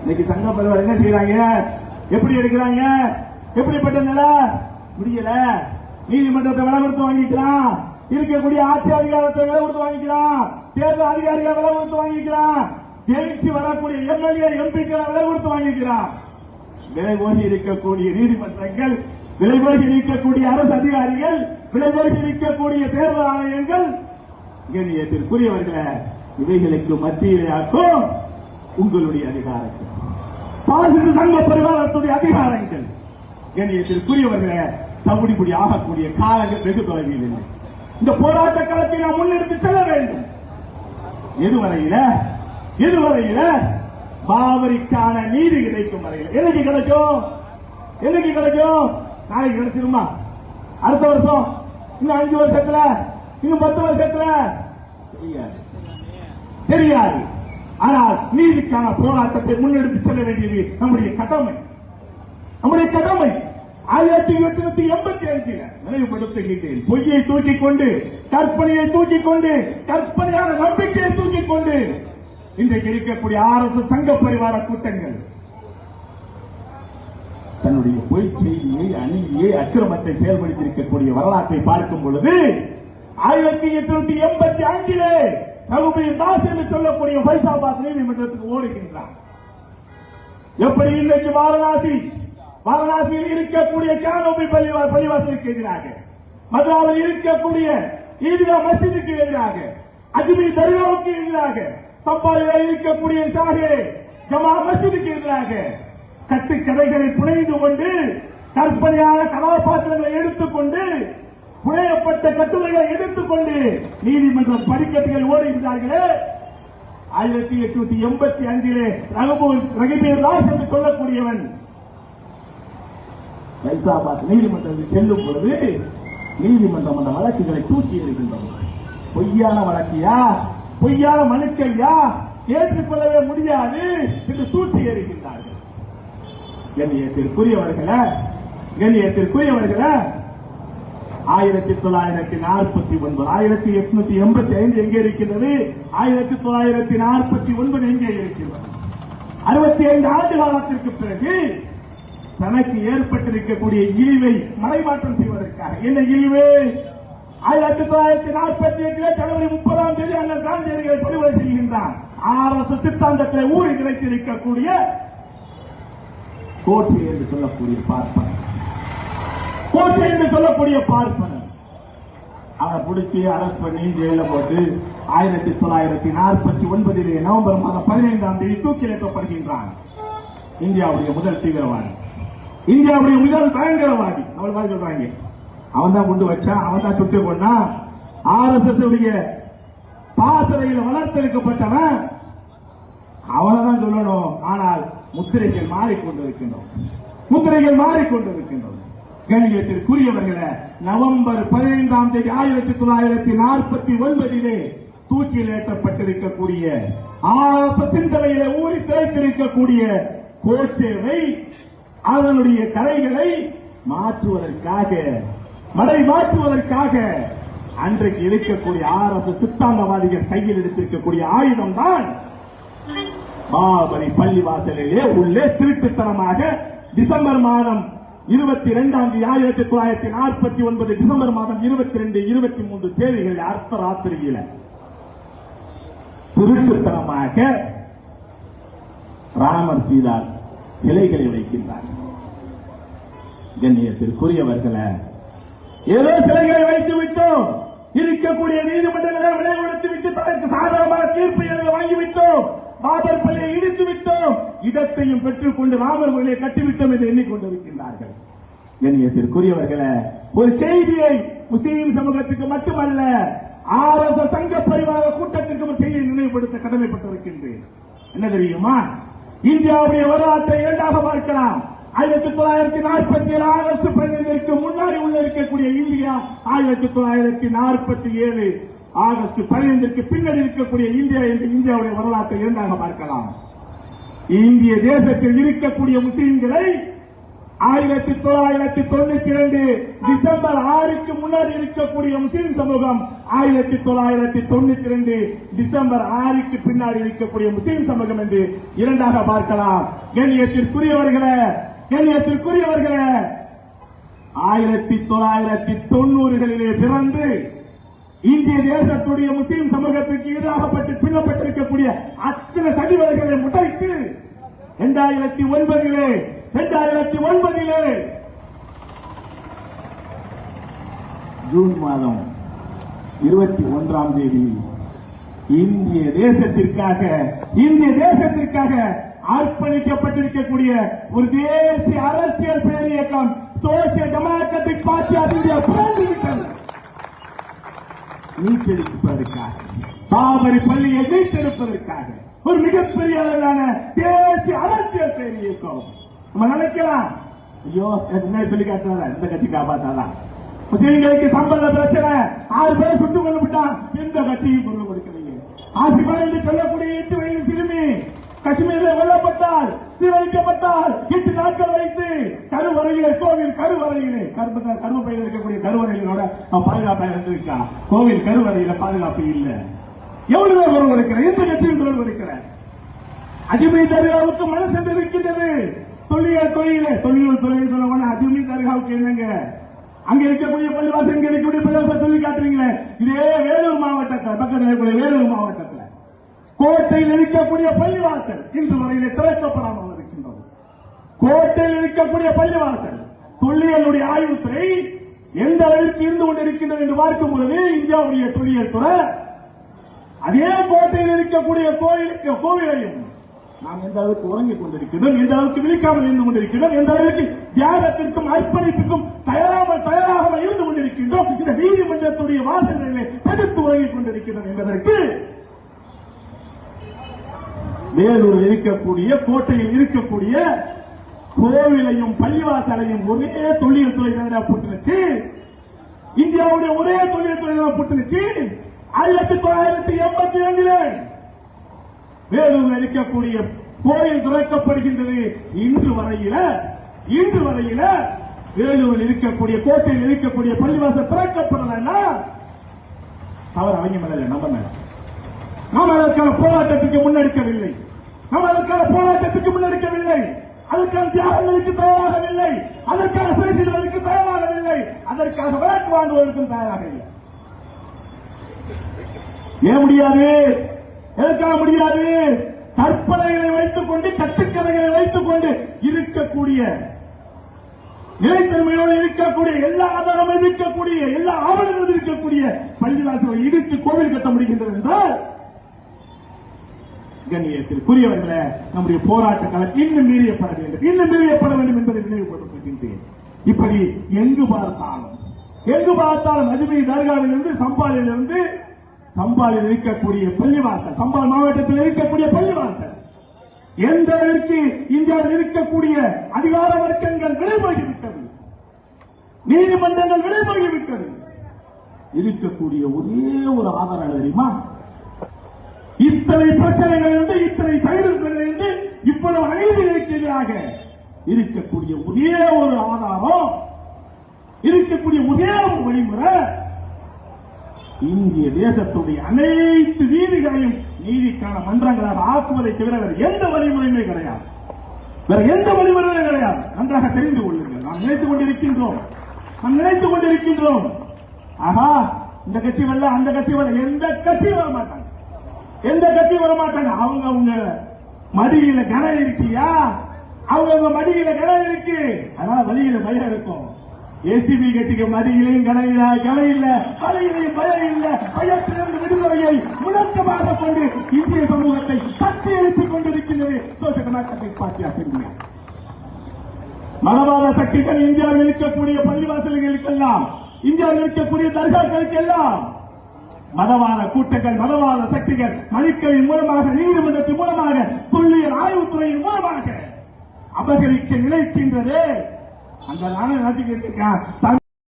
இன்னைக்கு சங்க பரிவார் என்ன செய்யறாங்க எப்படி எடுக்கிறாங்க? எப்படிப்பட்ட நிலை? முடியல. நீதிமன்றத்தை விலை கொடுத்து வாங்கிக்கிறான். இருக்கக்கூடிய ஆட்சி அதிகாரத்தை விலை கொடுத்து வாங்கிக்கிறான். தேர்தல் அதிகாரிகள் விலை கொடுத்து வாங்கிக்கிறான். ஜெயிச்சு வரக்கூடிய எம்எல்ஏ எம்பிக்களை விலை கொடுத்து வாங்கிக்கிறான். விலை போகி இருக்கக்கூடிய நீதிமன்றங்கள் விலை போகி இருக்கக்கூடிய அரசு அதிகாரிகள் விலை போகி இருக்கக்கூடிய தேர்தல் ஆணையங்கள் கண்ணியத்திற்குரியவர்களே இவைகளுக்கு மத்தியிலேயாக்கும் உங்களுடைய அதிகாரங்கள். பாசிச சங்க பரிவாரத்துடைய அதிகாரங்கள். கண்ணியத்திற்குரியவர்களே தவிடிபடி ஆகக்கூடிய காலங்கள் வெகு தொலைவில் இல்லை. இந்த போராட்ட காலத்தை நாம் முன்னெடுத்து செல்ல வேண்டும். எதுவரையில? எதுவரையில? பாவரிக்கான நீதி கிடைக்கும் வரையில். என்னைக்கு கிடைக்கும்? என்னைக்கு கிடைக்கும்? நாளைக்கு கிடைச்சிருமா? அடுத்த வருஷம்? இன்னும் அஞ்சு வருஷத்துல? இன்னும் பத்து வருஷத்துல? தெரியாது. தெரியாது. ஆனால் நீதிக்கான போராட்டத்தை முன்னெடுத்து செல்ல வேண்டியது நம்முடைய கடமை. நம்முடைய கடமை. ஆயிரத்தி எட்நூத்தி எண்பத்தி அஞ்சுல நினைவுபடுத்துகின்றேன். பொய்யை தூக்கி கொண்டு கற்பனையை தூக்கி கொண்டு கற்பனையான நம்பிக்கையை தூக்கி கொண்டு இன்றைக்கு இருக்கக்கூடிய அரசு சங்க பரிவார கூட்டங்கள் தன்னுடைய பொய் செய்தியை அநீதியை அக்கிரமத்தை செயல்படுத்தி இருக்கக்கூடிய வரலாற்றை பார்க்கும் பொழுது ஆயிரத்தி எட்நூத்தி எண்பத்தி அஞ்சிலே ரகுபீர் தாஸ் என்று சொல்லக்கூடிய பைசாபாத் நீதிமன்றத்துக்கு ஓடுகின்றார். எப்படி இன்றைக்கு வாரணாசி? வாரணாசியில் இருக்கக்கூடிய கேனோபி பள்ளிவாசலுக்கு எதிராக மதுராவில் இருக்கக்கூடிய ஈதியா மஸ்ஜிதுக்கு எதிராக அஜ்மீர் தர்காவுக்கு எதிராக தம்பாலில் இருக்கக்கூடிய ஷாஹே ஜமா மஸ்ஜிதுக்கு எதிராக கட்டுக்கதைகளை புனைந்து கொண்டு கற்பனையான கதாபாத்திரங்களை எடுத்துக்கொண்டு புனையப்பட்ட கட்டுரைகளை எடுத்துக்கொண்டு நீதிமன்றம் படிக்கட்டுகள் ஓடுகிறார்களே ஆயிரத்தி எட்நூத்தி எண்பத்தி அஞ்சிலே ரகுபீர் தாஸ் என்று சொல்லக்கூடியவன் பைசாபாத் நீதிமன்றத்தில் செல்லும் பொழுது நீதிமன்றம் அந்த வழக்குகளை தூக்கி எறிகின்றது. பொய்யான வழக்கியா பொய்யான மனுக்கையா ஏற்றுக்கொள்ளவே முடியாது என்று தூக்கி எறிகின்றார்கள். கண்ணியத்திற்குரியவர்களே கண்ணியத்திற்குரியவர்களே ஆயிரத்தி தொள்ளாயிரத்தி நாற்பத்தி ஒன்பது ஆயிரத்தி எட்நூத்தி எண்பத்தி ஐந்து எங்கே இருக்கின்றது? ஆயிரத்தி தொள்ளாயிரத்தி நாற்பத்தி ஒன்பது எங்கே இருக்கின்றது? அறுபத்தி ஐந்து ஆண்டு காலத்திற்கு பிறகு தனக்கு ஏற்பட்டிருக்கக்கூடிய இழிவை மறைமாற்றம் செய்வதற்காக. என்ன இழிவு? ஆயிரத்தி தொள்ளாயிரத்தி நாற்பத்தி எட்டுல ஜனவரி முப்பதாம் தேதி அண்ணன் காந்தியடிகளை படுகொலை செய்கின்றார். ஆர் எஸ் சித்தாந்தத்தில் ஊறி நிலைத்திருக்கக்கூடிய கோட்சே என்று சொல்லக்கூடிய பார்ப்பனர் கோட்சே என்று சொல்லக்கூடிய பார்ப்பனர் அதை பிடிச்சி அரெஸ்ட் பண்ணி ஜெயில போட்டு ஆயிரத்தி தொள்ளாயிரத்தி நாற்பத்தி ஒன்பதிலே நவம்பர் மாதம் பதினைந்தாம் தேதி தூக்கிலிட்டப்படுகின்றான் இந்தியாவுடைய முதல் தீவிரவாதி. இந்தியாவுடைய முதல் பயங்கரவாதி. அவள் மாதிரி சொல்றாங்க. அவன் தான் கொண்டு வச்சான் அவன் தான் சுட்டு கொண்டா ஆர் எஸ் எஸ் உடைய பாசறையில் வளர்த்தெடுக்கப்பட்டவன். அவனைதான் சொல்லணும். ஆனால் முத்திரைகள் மாறிக்கொண்டிருக்கின்றோம் முத்திரைகள் மாறிக்கொண்டிருக்கின்றோம் கணியத்திற்குரியவர்களே நவம்பர் பதினைந்தாம் தேதி ஆயிரத்தி தொள்ளாயிரத்தி நாற்பத்தி ஒன்பதிலே தூக்கிலேற்றப்பட்டிருக்கக்கூடிய ஆச சிந்தனையில ஊறி திளைத்திருக்கக்கூடிய கோட்சேவை அதனுடைய கரைகளை மாற்றுவதற்காக மடை மாற்றுவதற்காக அன்றைக்கு இருக்கக்கூடிய ஆர்எஸ் சித்தாந்தவாதிகள் கையில் எடுத்திருக்கக்கூடிய ஆயுதம் தான் பாபரி பள்ளிவாசலிலே உள்ளே திருட்டுத்தனமாக டிசம்பர் மாதம் இருபத்தி இரண்டாம் தேதி ஆயிரத்தி தொள்ளாயிரத்தி நாற்பத்தி ஒன்பது டிசம்பர் மாதம் இருபத்தி ரெண்டு இருபத்தி மூன்று தேதிகள் அர்த்த ராத்திரியில திருட்டுத்தனமாக ராமர் சீதா சிலைகளை வைக்கின்றார். கண்ணியத்திற்குரியவர்களை ஏதோ சிலைகளை வைத்து விட்டோம். இருக்கக்கூடிய நீதிமன்றங்களை விலை விட்டு தனக்கு சாதகமான தீர்ப்பு எழுத வாங்கிவிட்டோம். பாபர் பள்ளியை இடித்து விட்டோம். இடத்தையும் பெற்றுக்கொண்டு ராமர் கட்டிவிட்டோம் என்று எண்ணிக்கொண்டிருக்கின்றார்கள். கண்ணியத்திற்குரியவர்களே ஒரு செய்தியை முஸ்லீம் சமூகத்துக்கு மட்டுமல்ல ஆரம்ப சங்க பரிவார கூட்டத்திற்கும் செய்தியை நினைவுபடுத்த கடமைப்பட்டிருக்கின்றேன். என்ன தெரியுமா? இந்தியாவுடைய வரலாற்றை இரண்டாக பார்க்கலாம். ஆயிரத்தி தொள்ளாயிரத்தி நாற்பத்தி ஏழு ஆகஸ்ட் பதினைந்திற்கு முன்னாடி உள்ள இருக்கக்கூடிய இந்தியா ஆயிரத்தி தொள்ளாயிரத்தி நாற்பத்தி ஏழு ஆகஸ்ட் பதினைந்திற்கு பின்னாடி இருக்கக்கூடிய இந்தியா என்று இந்தியாவுடைய வரலாற்றை இரண்டாக பார்க்கலாம். இந்திய தேசத்தில் இருக்கக்கூடிய முஸ்லிம்களை ஆயிரத்தி தொள்ளாயிரத்தி தொண்ணூத்தி இரண்டு டிசம்பர் ஆறுக்கு முன்னாடி இருக்கக்கூடிய முஸ்லிம் சமூகம் ஆயிரத்தி தொள்ளாயிரத்தி தொண்ணூத்தி இரண்டு டிசம்பர் ஆறுக்கு பின்னாடி இருக்கக்கூடிய முஸ்லிம் சமூகம் என்று இரண்டாக பார்க்கலாம். கண்ணியத்திற்குரியவர்களே கண்ணியத்திற்குரியவர்களே ஆயிரத்தி தொள்ளாயிரத்தி தொண்ணூறுகளிலே பிறந்து இந்திய தேசத்துடைய முஸ்லிம் சமூகத்திற்கு எதிராகப்பட்டு பின்னப்பட்டிருக்கக்கூடிய அத்தனை சதிவர்களை முட்டைத்து இரண்டாயிரத்தி ஒன்பதிலே இரண்டாயிரத்தி ஒன்பதிலே ஜூன் மாதம் இருபத்தி ஒன்றாம் தேதி இந்திய தேசத்திற்காக இந்திய தேசத்திற்காக அர்ப்பணிக்கப்பட்டிருக்கக்கூடிய ஒரு தேசிய அரசியல் பேரியக்கம் social democratic party of India பிறந்து விட்டது. மீட்டெடுப்பதற்காக பாபரி பள்ளியை மீட்டெடுப்பதற்காக ஒரு மிகப்பெரிய அளவிலான தேசிய அரசியல் பேரியக்கம் நம்ம நினைக்கலாம் ஐயோ என்ன சொல்லி காட்டுறாங்க இந்த கட்சி காப்பாத்தாதான். முஸ்லீம்களுக்கு சம்பள பிரச்சனை. ஆறு பேரை சுட்டு கொண்டு விட்டான் எந்த கட்சியும் பொருள் கொடுக்கலைங்க ஆசிபா என்று சொல்லக்கூடிய எட்டு வயது சிறுமி காஷ்மீரில் கொல்லப்பட்டால் சீரழிக்கப்பட்டால் எட்டு நாட்கள் வைத்து கருவறையிலே கோவில் கருவறையிலே கரும கரும பயிர் இருக்கக்கூடிய கருவறைகளோட அவன் பாதுகாப்பாக இருந்திருக்கா? கோவில் கருவறையில பாதுகாப்பு இல்லை. எவ்வளவு குரல் கொடுக்கிறேன் எந்த கட்சியும் குரல் கொடுக்கிறேன் அஜ்மீர் தர்காவுக்கு மனசு இருக்கின்றது தொழில் தொழில. தொழில் துறைன்னு சொல்ல அஜ்மீர் தர்காவுக்கு என்னங்க? அங்க இருக்கக்கூடிய பள்ளிவாசல் இங்க இருக்கக்கூடிய பள்ளிவாசல் சொல்லி காட்டுறீங்களே? இதே வேலூர் மாவட்டத்தில் பக்கத்தில் இருக்கக்கூடிய வேலூர் மாவட்டத்தில் கோட்டையில் இருக்கக்கூடிய பள்ளிவாசல் இன்று வரையிலே திறக்கப்படாமல் இருக்கின்றது. கோட்டையில் இருக்கக்கூடிய பள்ளிவாசல் தொல்லியலுடைய ஆய்வுத்துறை எந்த அளவிற்கு இருந்து கொண்டிருக்கின்றது என்று பார்க்கும் பொழுது இந்தியாவுடைய தொல்லியல் துறை அதே கோட்டையில் இருக்கக்கூடிய கோயிலுக்கு கோவிலையும் நாம் எந்த அளவுக்கு உறங்கிக் கொண்டிருக்கிறோம் எந்த அளவுக்கு விழிக்காமல் இருந்து கொண்டிருக்கிறோம் எந்த அளவுக்கு தியாகத்திற்கும் அர்ப்பணிப்புக்கும் தயாராமல் தயாராகாமல் இருந்து கொண்டிருக்கின்றோம் இந்த நீதிமன்றத்துடைய வாசல்களிலே படுத்து உறங்கிக் கொண்டிருக்கிறோம் என்பதற்கு வேலூர் இருக்கக்கூடிய கோட்டையில் இருக்கக்கூடிய கோவிலையும் பள்ளிவாசலையும் ஒரே தொழில் துறை தவிர புட்டுனுச்சு? இந்தியாவுடைய ஒரே தொழில் துறை தான் புட்டுனுச்சு? ஆயிரத்தி தொள்ளாயிரத்தி எண்பத்தி ரெண்டிலே வேலூரில் இருக்கக்கூடிய கோயில் திறக்கப்படுகின்றது. இன்று வரையில இன்று வரையில வேலூரில் இருக்கக்கூடிய கோட்டையில் இருக்கக்கூடிய பள்ளிவாசல் திறக்கப்படலைன்னா அவர் அவங்க மேல இல்ல, நம்ம மேல. நாம் அதற்கான போராட்டத்துக்கு முன்னெடுக்கவில்லை. நாம் அதற்கான போராட்டத்துக்கு முன்னெடுக்கவில்லை. அதற்கான தியாகங்களுக்கு தயாராகவில்லை. அதற்கான சிறைசிடுவதற்கு தயாராகவில்லை. அதற்காக வழக்கு வாங்குவதற்கும் தயாராக இல்லை ஏன் முடியாது? எதற்காக முடியாது கற்பனைகளை வைத்துக் கொண்டு கட்டுக்கதைகளை வைத்துக் கொண்டு இருக்கக்கூடிய நிலைத்தன்மையோடு இருக்கக்கூடிய எல்லா ஆதாரமும் இருக்கக்கூடிய எல்லா ஆவணங்களும் இருக்கக்கூடிய பள்ளிவாசலை இடித்து கோவில் கட்ட முடிகின்றது என்றால் கண்ணியத்திற்குரியவர்களே நம்முடைய போராட்ட காலம் இன்னும் மீறியப்பட வேண்டும். இன்னும் மீறியப்பட வேண்டும் என்பதை நினைவுபடுத்துகின்றேன். இப்படி எங்கு பார்த்தாலும் எங்கு பார்த்தாலும் அஜ்மீர் தர்காவிலிருந்து சம்பாலிலிருந்து சம்பாலில் இருக்கக்கூடிய பள்ளிவாசல் சம்பால் மாவட்டத்தில் இருக்கக்கூடிய பள்ளிவாசல். எந்த அளவிற்கு இந்தியாவில் இருக்கக்கூடிய அதிகார வர்க்கங்கள் விலைமாகிவிட்டது நீதிமன்றங்கள் விலைமாகிவிட்டது இருக்கக்கூடிய ஒரே ஒரு ஆதாரம் தெரியுமா? இத்தனை பிரச்சனைகள் இருந்து இத்தனை தகுதிகள் இருந்து இவ்வளவு அநீதிகளுக்கு எதிராக இருக்கக்கூடிய ஒரே ஒரு ஆதாரம் இருக்கக்கூடிய ஒரே ஒரு வழிமுறை இந்திய தேசத்துடைய அனைத்து வீதிகளையும் நீதிக்கான மன்றங்களாக ஆக்குவதை தவிர வேறு எந்த வழிமுறையுமே கிடையாது. வேற எந்த வழிமுறையுமே கிடையாது. நன்றாக தெரிந்து கொள்ளுங்கள். நாம் நினைத்துக் கொண்டிருக்கின்றோம். நாம் நினைத்துக் கொண்டிருக்கின்றோம். ஆகா இந்த கட்சி வரல அந்த கட்சி வரல. எந்த கட்சியும் வர மாட்டாங்க எந்த கட்சியும் வர மாட்டாங்க அவங்க அவங்க மடியில கனம் இருக்கியா அவங்க அவங்க மடியில கனம் இருக்கு. அதனால வழியில பயம் இருக்கும். எஸ்டிபி கட்சிக்கு மதியிலையும் கலை இல்ல கலை இல்ல வழியிலையும் பயம் இல்ல. பயத்திலிருந்து விடுதலையை முழக்கமாக கொண்டு இந்திய சமூகத்தை தட்டி எழுப்பிக் கொண்டிருக்கிறது social democratic party of India. மதவாத சக்திகள் இந்தியாவில் இருக்கக்கூடிய பள்ளிவாசல்களுக்கெல்லாம் இந்தியாவில் இருக்கக்கூடிய தர்காக்களுக்கு எல்லாம் மதவாத கூட்டங்கள் மதவாத சக்திகள் மனுக்களின் மூலமாக நீதிமன்றத்தின் மூலமாக துல்லியல் ஆய்வுத்துறையின் மூலமாக அபகரிக்க நினைக்கின்றது. அந்த அங்கதானே நினைச்சுக்கிட்டு இருக்கேன்